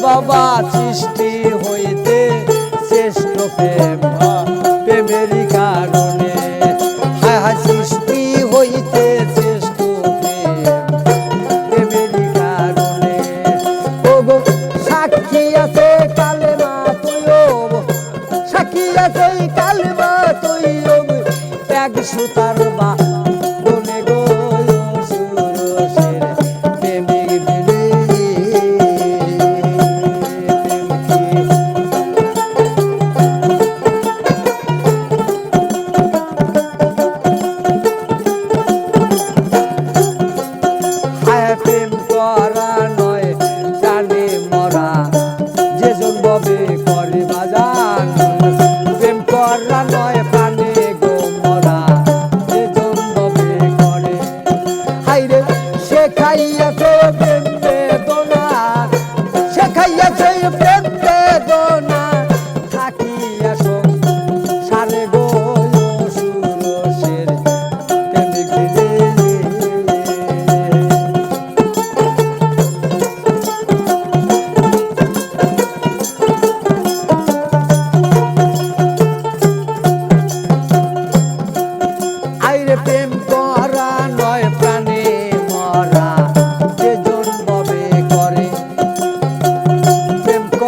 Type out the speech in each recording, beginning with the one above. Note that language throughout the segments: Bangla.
বাবা, সৃষ্টি হইতে শ্রেষ্ঠ প্রেম, প্রেমেরই কারণে। হায় সৃষ্টি হইতে শ্রেষ্ঠ প্রেম কারণে। ও সাক্ষী আছে কালেমা তুই সাক্ষী আছে কালেমা তুই এক সুতার বা হবে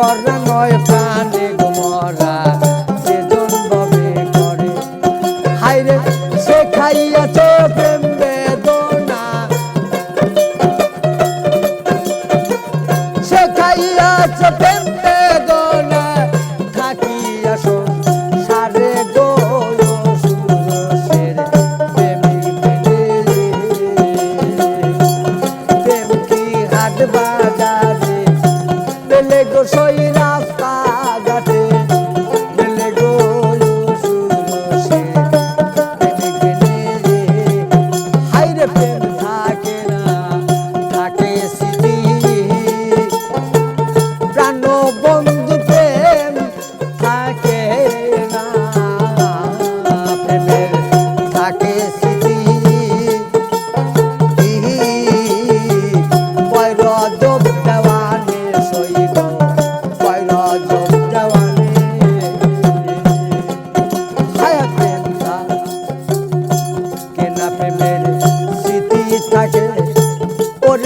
orang goyang.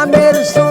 Cameiro, sou